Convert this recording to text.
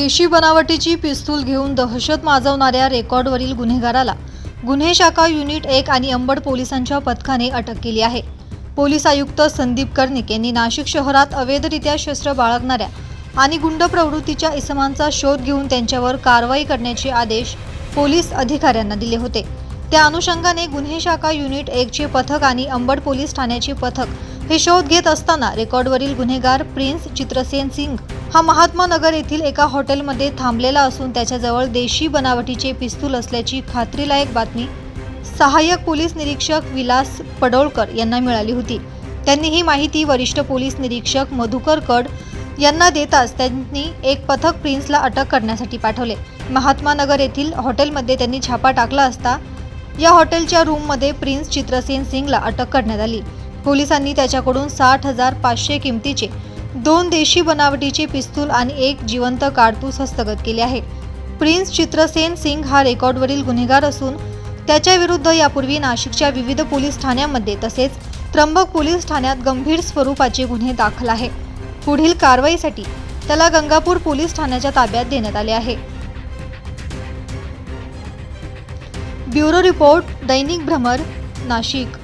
देशी बनावटीची पिस्तूल घेऊन दहशत माजवणाऱ्या रेकॉर्डवरील गुन्हेगाराला गुन्हे शाखा युनिट एक आणि अंबड पोलिसांच्या पथकाने अटक केली आहे. पोलीस आयुक्त संदीप कर्णिक यांनी नाशिक शहरात अवैधरित्या शस्त्र बाळगणाऱ्या आणि गुंड प्रवृत्तीच्या इसमांचा शोध घेऊन त्यांच्यावर कारवाई करण्याचे आदेश पोलीस अधिकाऱ्यांना दिले होते. त्या अनुषंगाने गुन्हे शाखा युनिट एकचे पथक आणि अंबड पोलीस ठाण्याचे पथक हे शोध घेत असताना रेकॉर्डवरील गुन्हेगार प्रिन्स चित्रसेन सिंग हा महात्मा नगर येथील एका हॉटेलमध्ये थांबलेला असून त्याच्याजवळ देशी बनावटीचे पिस्तूल असल्याची खात्रीलायक बातमी सहाय्यक पोलीस निरीक्षक विलास पडोळकर यांना मिळाली होती. त्यांनी ही माहिती वरिष्ठ पोलीस निरीक्षक मधुकर कड यांना देताच त्यांनी एक पथक प्रिन्सला अटक करण्यासाठी पाठवले. महात्मा नगर येथील हॉटेलमध्ये त्यांनी छापा टाकला असता या हॉटेलच्या रूममध्ये प्रिन्स चित्रसेन सिंगला अटक करण्यात आली. पोलिसांनी त्याच्याकडून साठ हजार पाचशे किमतीचे दोन देशी बनावटीचे पिस्तूल आणि एक जिवंत काडतूस हस्तगत केले आहे. प्रिन्स चित्रसेन सिंग हा रेकॉर्डवरील गुन्हेगार असून त्याच्या विरुद्ध यापूर्वी नाशिकच्या विविध पोलीस ठाण्यांमध्ये तसेच त्र्यंबक पोलीस ठाण्यात गंभीर स्वरूपाचे गुन्हे दाखल आहे. पुढील कारवाईसाठी त्याला गंगापूर पोलीस ठाण्याच्या ताब्यात देण्यात आले आहे. ब्युरो रिपोर्ट दैनिक भ्रमर नाशिक.